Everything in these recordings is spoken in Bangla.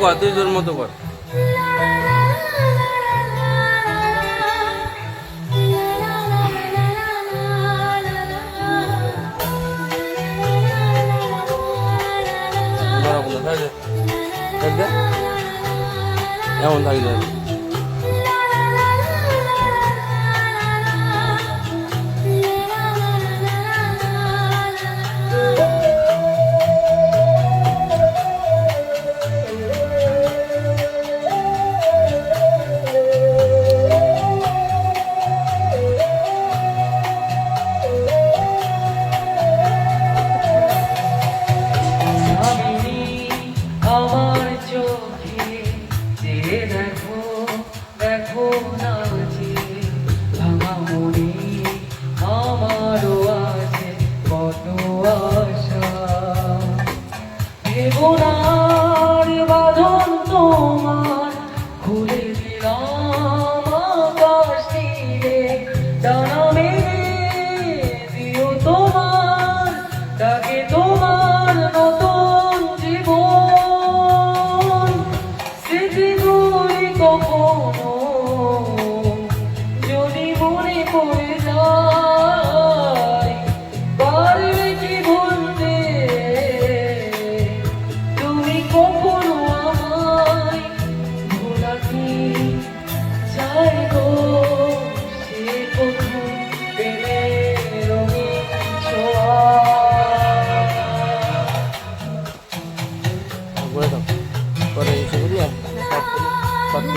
কর তুই তোর মতো কর। এমন থাকি থাকলে?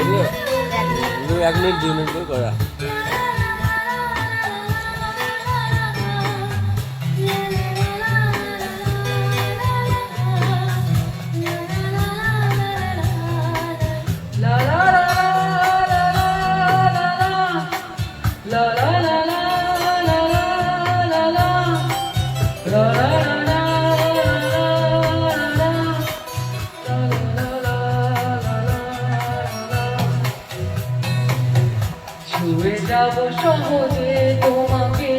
এক মিনিট দুই মিনিট করে করা। যাব সহজে তোমাকে।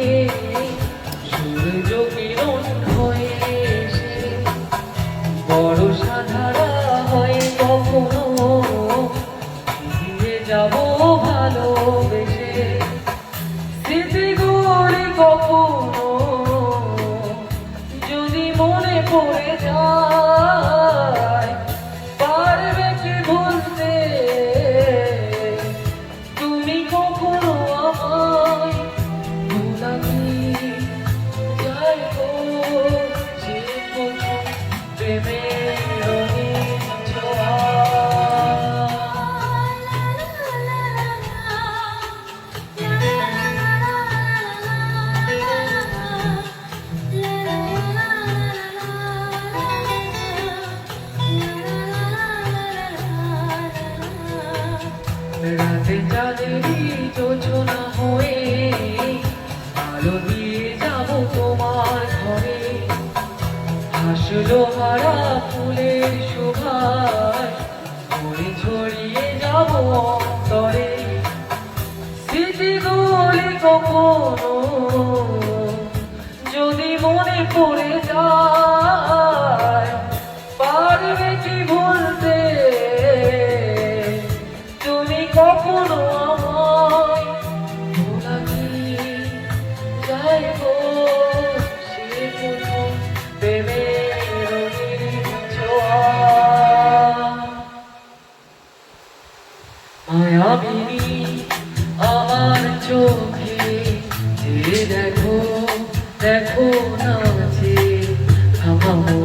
সূর্য কিরণ হয়ে এসে বড় তোমার ঘরে। হাসলো হারা ফুলের শোভায়। ঘুরে ছড়িয়ে যাব অন্তরে। স্মৃতিগুলি কখনো যদি মনে পড়ে যায় মায়াবিনী আমার চোখে যে দেখো দেখো না যে থামাও